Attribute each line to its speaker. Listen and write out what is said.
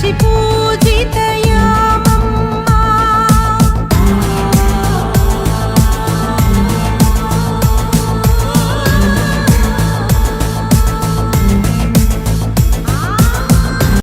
Speaker 1: হাসি ফুল